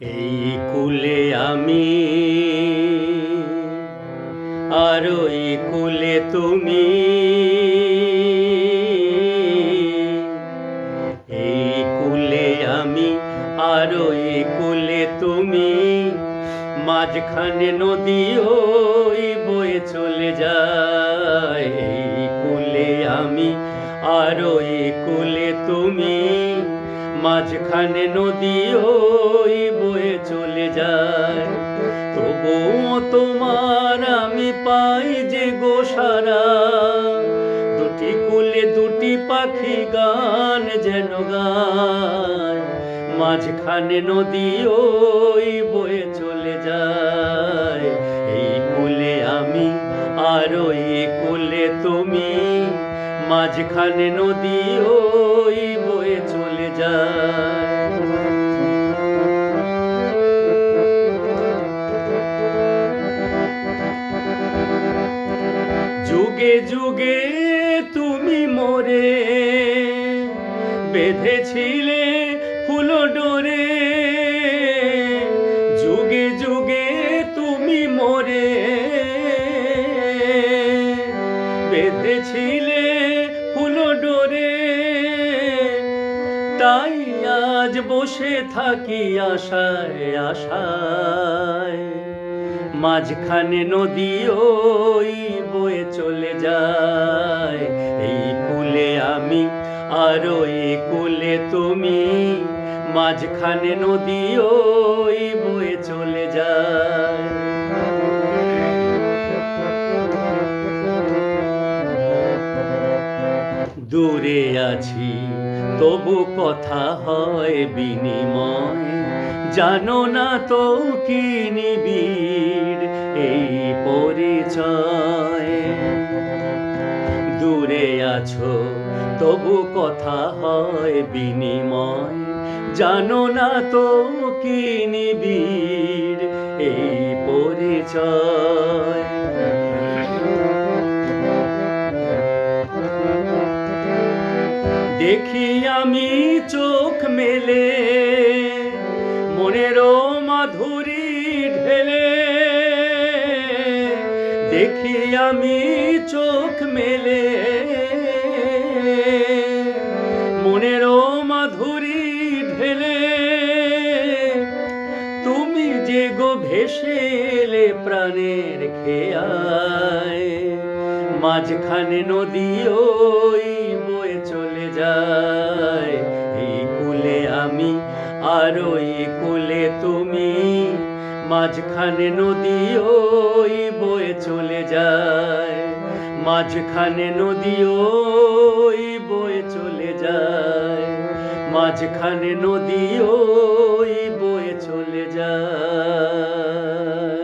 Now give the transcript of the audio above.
এই কুলে আমি। আর ওই কুলে তুমি। এই কুলে আমি, আর কুলে তুমি। মাঝখানে নদী ওই বয়ে চলে যায়। এই কুলে আমি, আর ওই কুলে তুমি। মাঝখানে নদী ওই বয়ে চলে যায়। তবুও তোমার আমি পাই যে গোসারা দুটি কুলে দুটি পাখি গান যেন গায়। মাঝখানে নদী ওই বয়ে চলে যায়। মাঝখানে নদী ওই বয়ে চলে যায়। যুগে যুগে তুমি মোরে বেঁধেছিলে তাই আজ বসে থাকি আশায় আশায়। মাঝখানে নদী ওই বয়ে চলে যায়। এই কুলে আমি, আর ওই কুলে তুমি। মাঝখানে নদী ওই বয়ে চলে যায়। দূরে আছি। তবু কথা হয় বিনিময়। জানো না তো কি নিবিড় এই পরিচয়। দূরে আছো, তবু কথা হয় বিনিময়। জানো না তো কি নিবিড় এই পরিচয়। দেখি আমি চোখ মেলে, মনেরও মাধুরী ঢেলে। দেখি আমি চোখ মেলে, মনেরও মাধুরী ঢেলে। তুমি যে গো ভেসে এলে প্রাণের খেয়ায় মাঝখানে নদী মাঝখানে নদী ওই বয়ে চলে যায়। মাঝখানে নদী ওই বয়ে চলে যায়। মাঝখানে নদী ওই বয়ে চলে যায়।